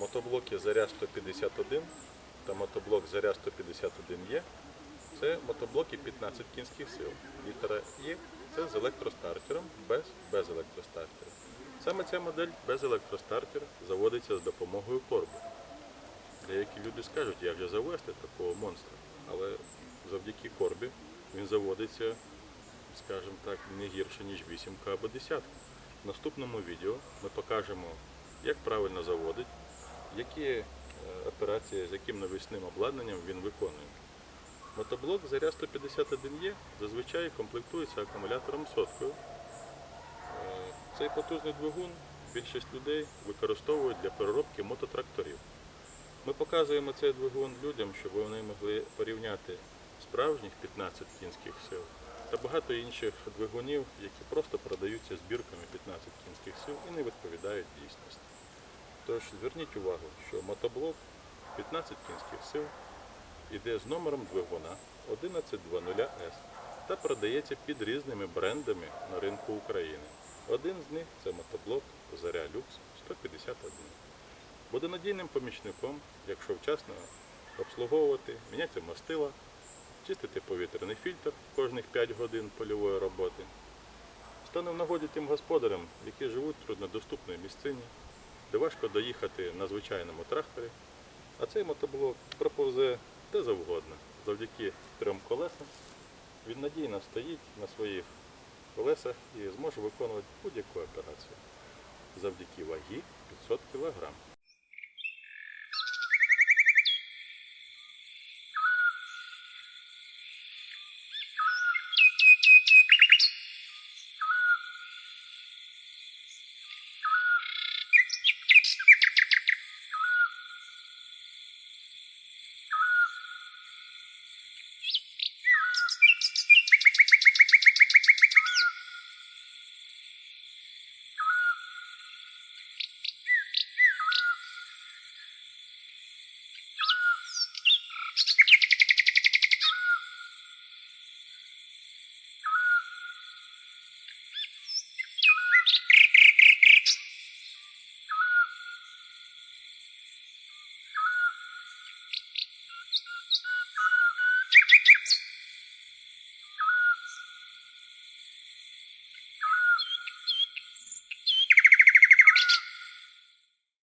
мотоблоки Заря 151 та мотоблок Заря 151 є. Це мотоблоки 15 кінських сил. Літера Є це з електростартером, без, без електростартера. Саме ця модель без електростартера заводиться з допомогою корбу. Деякі люди скажуть, як же завести такого монстра. Але завдяки корбі він заводиться, скажімо так, не гірше, ніж вісімка або десятка. В наступному відео ми покажемо, як правильно заводить, які е, операції, з яким навісним обладнанням він виконує. Мотоблок Заря 151Е зазвичай комплектується акумулятором соткою. Е, Цей потужний двигун більшість людей використовують для переробки мототракторів. Ми показуємо цей двигун людям, щоб вони могли порівняти справжніх 15 кінських сил та багато інших двигунів, які просто продаються збірками 15 кінських сил і не відповідають дійсності. Тож зверніть увагу, що мотоблок 15 кінських сил іде з номером двигуна 1120S та продається під різними брендами на ринку України. Один з них це мотоблок Заря Люкс 151. Буде надійним помічником, якщо вчасно обслуговувати, міняти мастила, чистити повітряний фільтр кожних 5 годин польової роботи. Стане в нагоді тим господарям, які живуть в труднодоступній місцині, де важко доїхати на звичайному тракторі, а цей мотоблок проповзе де завгодно. Завдяки трьом колесам він надійно стоїть на своїх колесах і зможе виконувати будь-яку операцію. Завдяки вагі 500 кг.